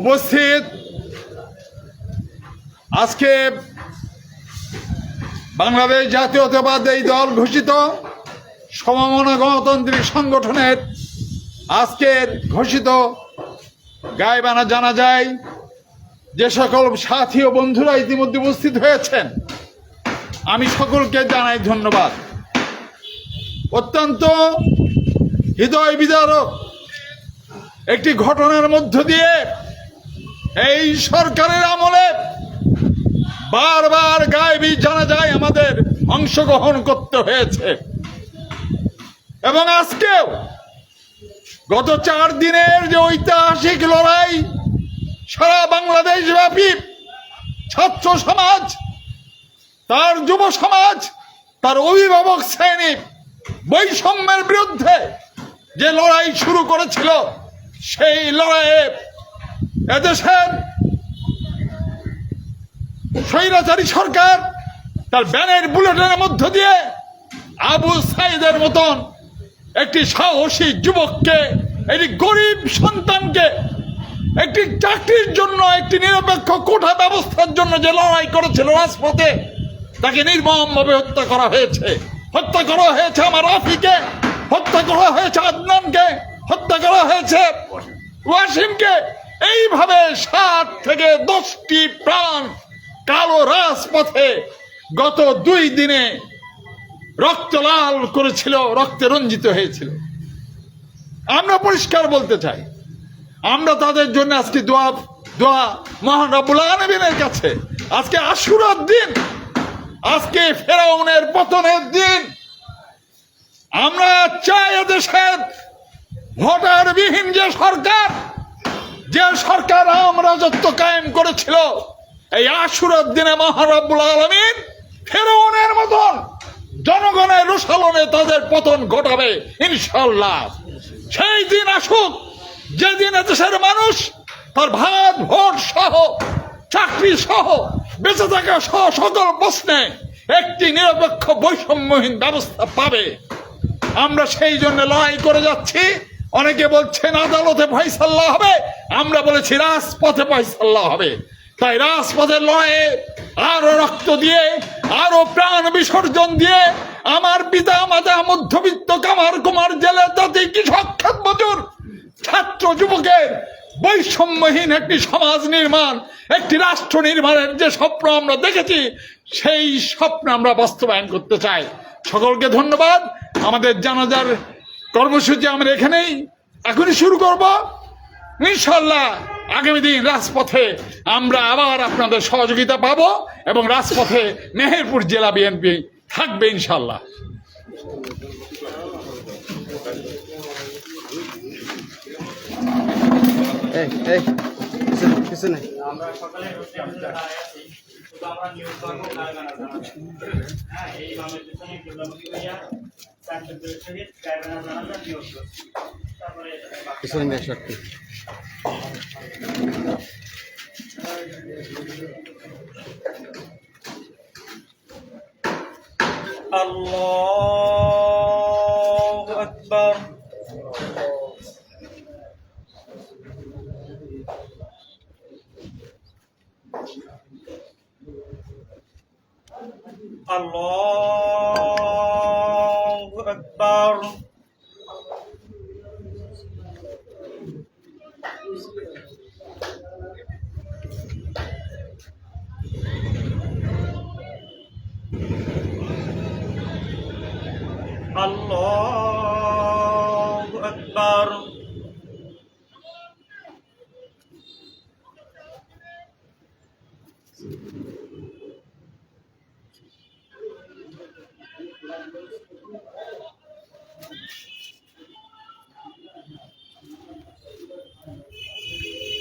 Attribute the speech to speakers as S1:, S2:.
S1: উপস্থিত আজকে বাংলাদেশ জাতীয়তাবাদী দল ঘোষিত সমমনা গণতান্ত্রিক সংগঠনের আজকের ঘোষিত গায়বানা জানা যায় যে সকল সাথী ও বন্ধুরা ইতিমধ্যে উপস্থিত হয়েছেন। আমি সকলকে জানাই ধন্যবাদ। অত্যন্ত হৃদয় বিদারক একটি ঘটনার মধ্য দিয়ে এই সরকারের আমলে বারবার গায়েবী জানা যায় আমাদের অংশগ্রহণ করতে হয়েছে। এবং আজকেও গত চার দিনের যে ঐতিহাসিক লড়াই, সারা বাংলাদেশ ব্যাপী ছাত্র সমাজ, তার যুব সমাজ, তার অভিভাবক শ্রেণি বৈষম্যের বিরুদ্ধে যে লড়াই শুরু করেছিল সেই লড়াইয়ে এদেশের স্বৈরাচারী সরকার তার ব্যানের বুলেটের মধ্য দিয়ে আবু সাইদের মতন একটি সাহসী যুবককে, একটি গরিব সন্তানকে, একটি চাকরির জন্য, একটি নিরপেক্ষ কোঠা ব্যবস্থার জন্য যে লড়াই করেছিল রাজপথে, তাকে নির্মমভাবে হত্যা করা হয়েছে। হত্যা করা হয়েছে আমার রাফিকে, হত্যা করা হয়েছে আদনানকে। হত্যা করা হয়েছে। ওয়াসিমকে এইভাবে সাত থেকে দশটি প্রাণ কালো রাজপথে গত দুই দিনে রক্ত লাল করেছিল, রক্তে রঞ্জিত হয়েছিল। আমরা পরিষ্কার বলতে চাই, আমরা তাদের জন্য আজকে দোয়া দোয়া মহান রাব্বুল আলামিনের কাছে। আজকে আশুরার দিন, আজকে ফেরাউনের পতনের দিন। আমরা চাই দেশের ভোটার বিহীন যে সরকার যে সরকার আম রাজত্ব কায়েম করেছিল, এই আশুরার দিনে মহারাবুল আলমিন ফেরাউনের মতন জনগণের রুশালনে তাদের পতন ঘটাবে ইনশাল্লাহ সেই দিন আসুক, যেদিন দেশের মানুষ তার ভাত ভোট সহ, চাকরি সহ, বেঁচে থাকা সহ সকল প্রশ্নে একটি নিরপেক্ষ বৈষম্যহীন ব্যবস্থা পাবে। আমরা সেই জন্য লড়াই করে যাচ্ছি। অনেকে বলছেন আদালতে ফয়সাল্লা হবে। আমরা বলেছি, রাজপথে ফয়সাল্লা হবে। তাই রাজপথের লড়াইয়ে আরও রক্ত দিয়ে, আরও প্রাণ বিসর্জন দিয়ে, আমার পিতা মাতা মধ্যবিত্ত কামার কুমার জেলে জাতি কৃষক খাত মজুর ছাত্র যুবকের বৈষম্যহীন একটি সমাজ নির্মাণ, একটি রাষ্ট্র নির্মাণের যে স্বপ্ন আমরা দেখেছি, সেই স্বপ্ন আমরা বাস্তবায়ন করতে চাই। সকলকে ধন্যবাদ। আমাদের জানাজার কর্মসূচি আমরা এখানেই এখনই শুরু করব। ইনশাল্লাহ আগামী দিন রাজপথে আমরা আবার আপনাদের সহযোগিতা পাবো এবং রাজপথে মেহেরপুর জেলা বিএনপি থাকবে ইনশাল্লাহ
S2: আমরা সকালে বসে আমরা দাঁড়ায় আছি শুধু আমরা নিয়োগ করবো গায়বানা জানাজা হ্যাঁ এই ইমামের পিছনে কিবলামুখী হইয়া চার চোদ্দের সহিত গায়বানা জানাজা নিয়োগ করছি তারপরে বাকি
S3: পিছনে নিয়ে সত্যি
S2: الله أكبر الله তার